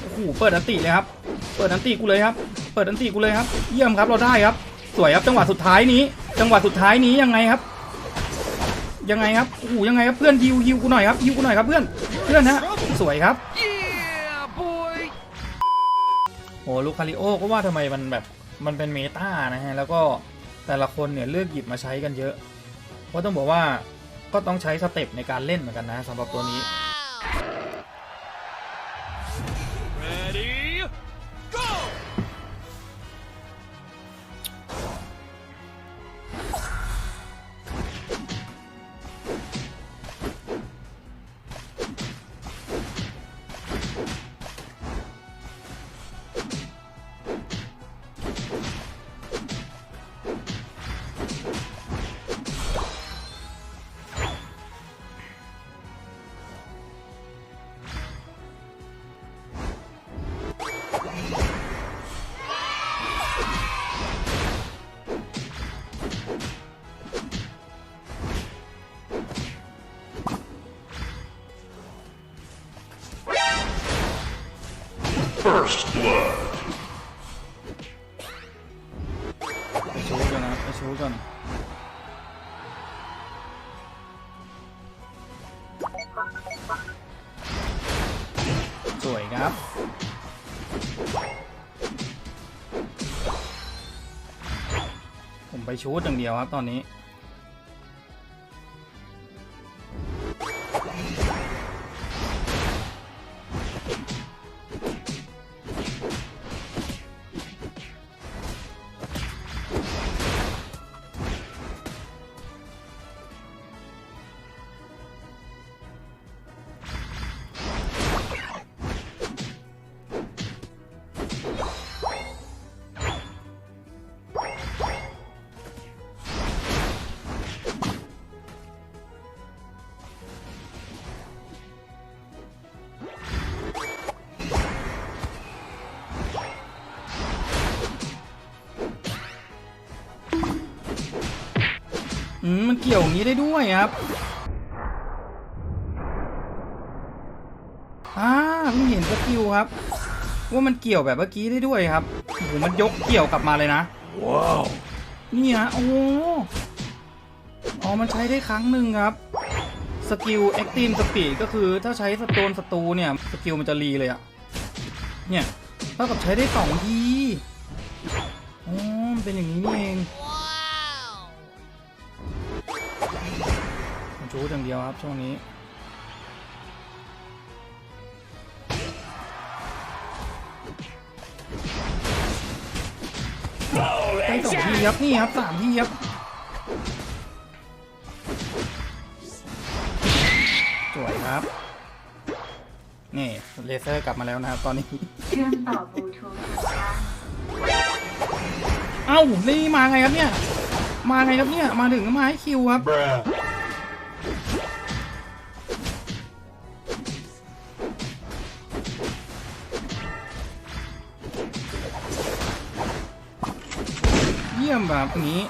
โอ้โหเปิดอันติเลยครับ เปิดอันติกูเลยครับ เปิดอันติกูเลยครับ เยี่ยมครับเราได้ครับ สวยครับจังหวะสุดท้ายนี้ จังหวะสุดท้ายนี้ยังไงครับ ยังไงครับโอ้โหยังไงครับเพื่อนฮิวฮิวกูหน่อยครับฮิวกูหน่อยครับเพื่อน เพื่อนฮะสวยครับ Yeah, boy. โหลูคาริโอก็ว่าทำไมมันแบบมันเป็นเมตานะฮะ แล้วก็แต่ละคนเนี่ยเลือกหยิบมาใช้กันเยอะ เพราะต้องบอกว่าก็ต้องใช้สเต็ปในการเล่นเหมือนกันนะสำหรับตัวนี้ First blood. ไปชูกันนะไปชูกันสวยครับผมไปชูดอย่างเดียวครับตอนนี้ อืมมันเกี่ยวอย่างนี้ได้ด้วยครับอ่าเพิ่งเห็นสกิลครับ ว่ามันเกี่ยวแบบเมื่อกี้ได้ด้วยครับโอ้โหมันยกเกี่ยวกลับมาเลยนะ Wow. นี่ฮะโอ้โหอ๋อมันใช้ได้ครั้งหนึ่งครับสกิล Extreme Speed ก็คือถ้าใช้สโตนสตูเนี่ยสกิลมันจะรีเลยอะเนี่ยเท่ากับใช้ได้สองทีอ๋อมันเป็นอย่างนี้นี่เอง ผมชูอย่างเดียวครับช่วงนี้ ได้สองทีครับนี่ครับสามทีครับสวยครับ นี่เลเซอร์กลับมาแล้วนะครับ ตอนนี้ เชื่อมต่อบลูทูธค่ะเอ้านี่มาไงครับเนี่ย มาไงครับเนี่ย มาถึงก็มาให้คิวครับ Bruh. ยี่ยมแบบนี้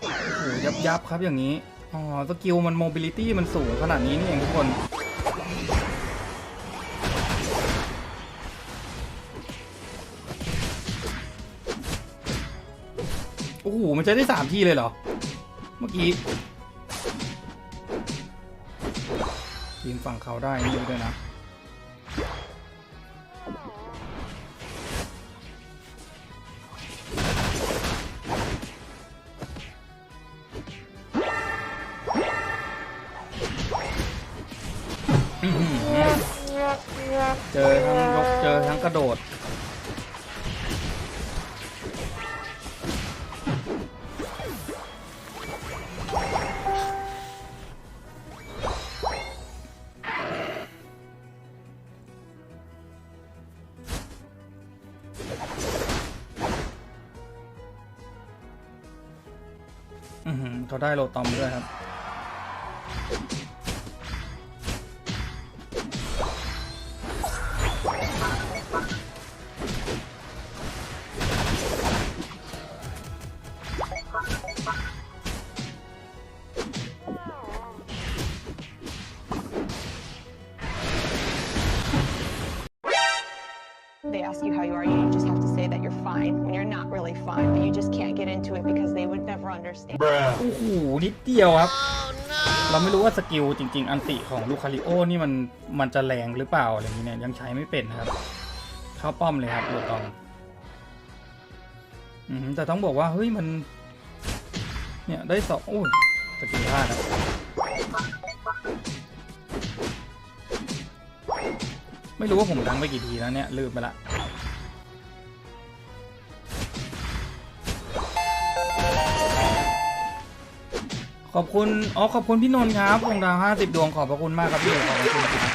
โอ้ยับยับครับอย่างนี้ อ๋อ สกิลมันโมบิลิตี้มันสูงขนาดนี้นี่เองทุกคน โอ้โห มันใช้ได้สามที่เลยเหรอ เมื่อกี้ทีมฝั่งเขาได้นี่ด้วยนะ เจอทั้งยกเจอทั้งกระโดดอือหือเขาได้โลตอมด้วยครับ not really fine, but you just can't get into it because they would never understand. โอ้โหนิดเดียวครับ เราไม่รู้ว่าสกิลจริง ๆ อันติของลูคาริโอนี่มันมันจะแรงหรือเปล่าอะไรอย่างนี้เนี่ยยังใช้ไม่เป็นนะครับ เข้าป้อมเลยครับลูตองอืมแต่ต้องบอกว่าเฮ้ยมัน เนี่ยได้สองโอ้ยสกิลพลาดอะไม่รู้ว่าผมดังไปกี่ทีแล้วเนี่ยลืมไปละ อบคุณ อ๋อ ขอบคุณพี่นนท์ครับดวงดาวห้าสิบดวง ขอบพระคุณมากครับพี่ขอบคุณครับ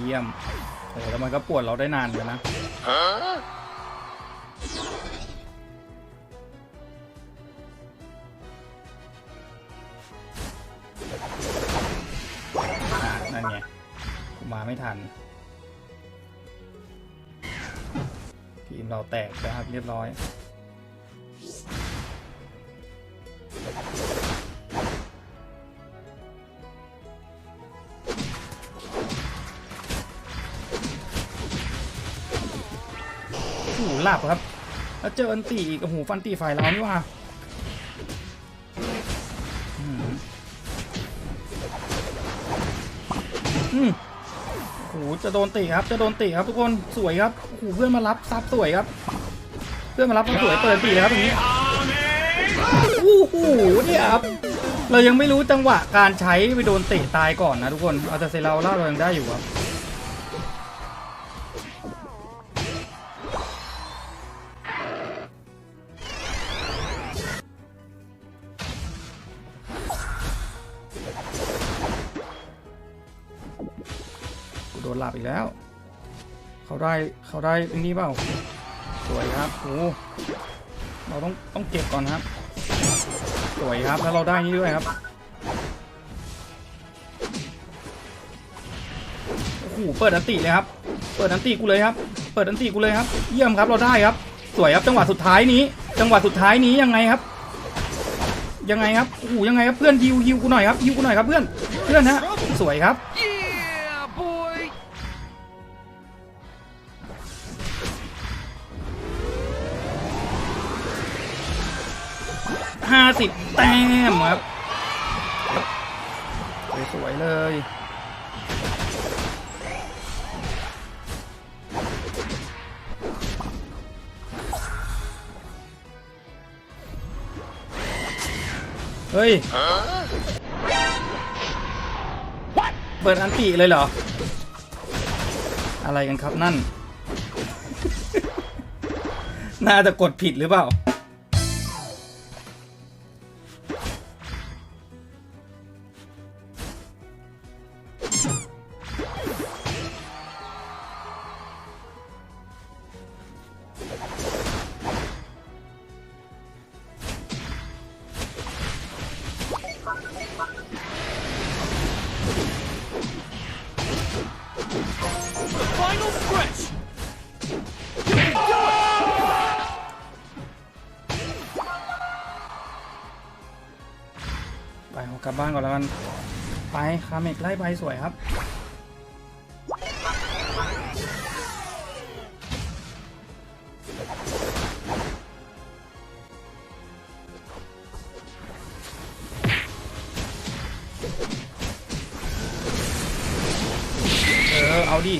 เยี่ยมโอ้แล้วมันก็ปวดเราได้นานเลยนะอะ กูมาไม่ทัน ทีมเราแตกแล้วครับเรียบร้อยโอ้โหหลับครับ แล้วเจออันตีอีกโอ้โหฟันตีฝ่ายเรานี่ว่าอืมอืม หจะโดนตีครับ จะโดนตีครับทุกคน สวยครับโอ้โหเพื่อนมารับซับสวยครับ เพื่อนมารับซับสวยเปิดตีเลยครับอย่างนี้โอ้โหเนี่ยครับ เรายังไม่รู้จังหวะการใช้ไปโดนเตะตายก่อนนะทุกคน เอาแต่เซราล่าเรายังได้อยู่ครับ ลับอีกแล้ว เขาได้เขาได้อันนี้เปล่า สวยครับโอ้เราต้องต้องเก็บก่อนครับ สวยครับแล้วเราได้นี่ด้วยครับโอ้โหเปิดอันติเลยครับ เปิดอันติกูเลยครับ เปิดอันติกูเลยครับ เยี่ยมครับเราได้ครับ สวยครับจังหวะสุดท้ายนี้ จังหวะสุดท้ายนี้ยังไงครับยังไงครับโอ้โหยังไงครับเพื่อนฮิวฮิวกูหน่อยครับฮิวกูหน่อยครับเพื่อน เพื่อนฮะ สวยครับ สิบแต้มครับสวยๆเลยเฮ้ย เปิดอันติเลยเหรอ อะไรกันครับนั่น น่าจะกดผิดหรือเปล่า บบ้านก่อนแล้วกัน ไปคาเมกไล่ไปสวยครับ เออ เอาดิ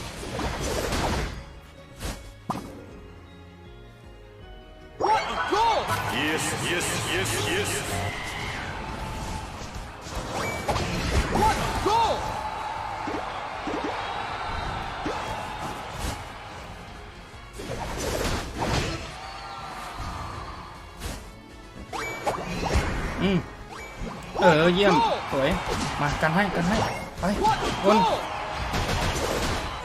ออเยี่ยม สวย มากันให้กันให้ไป What a บน goal!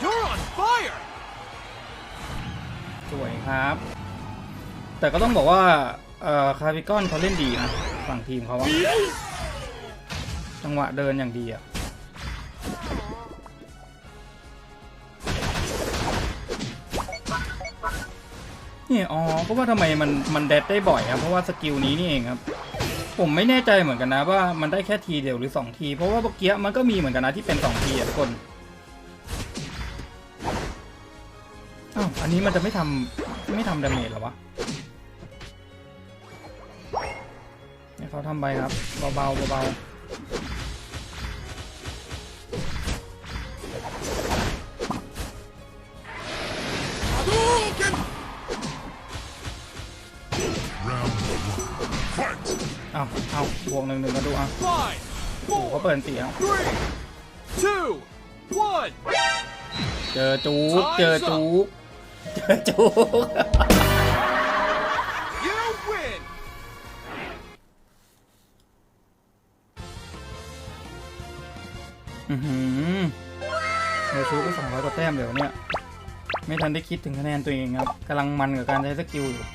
You're on fire! สวยครับ แต่ก็ต้องบอกว่าเอ่อคาร์บิกอนเขาเล่นดีนะฝั่งทีมเขาอะจังหวะเดินอย่างดีอะนี่อ๋อก็ว่าทำไมมันมันแดดได้บ่อยครับเพราะว่าสกิลนี้นี่เองครับ ผมไม่แน่ใจเหมือนกันนะว่ามันได้แค่ทีเดียวหรือสองที เพราะว่าเมื่อกี้มันก็มีเหมือนกันนะที่เป็นสองทีอะทุกคนอ้าวอันนี้มันจะไม่ทำไม่ทำดาเมจหรอวะให้เขาทำไปครับเบาๆเบาๆ บวกหนึ่งหนึ่งมาดูอะ Five, โอ้โหเขา four, เปิดตีอะ three, two, one. เจอจูกเจอจูกเจอจูก You win. อือหือเดี๋ยวชูก็สองร้อยกว่าแต้มเดี๋ยวเนี่ย ไม่ทันได้คิดถึงคะแนนตัวเองครับกำลังมันกับการใช้สกิลอยู่